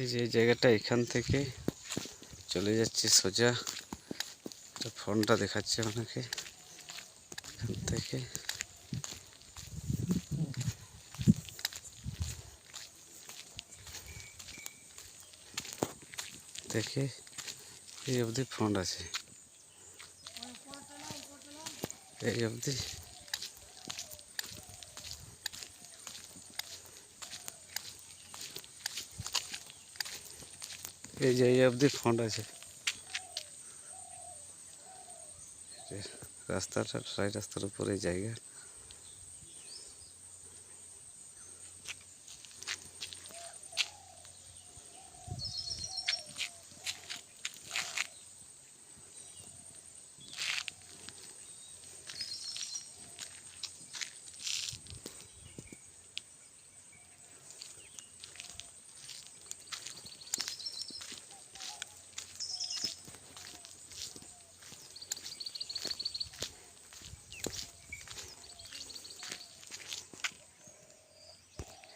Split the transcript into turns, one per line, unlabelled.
এই যে জায়গাটা এখান থেকে চলে যাচ্ছে সোজা। ফোনটা দেখাচ্ছে আপনাকে এখান থেকে। দেখে, এই অবধি ফন্ড আছে। এই অবধি এই যে এই অবধি ফন্ড আছে। রাস্তাটা রায় রাস্তার উপরে জায়গা।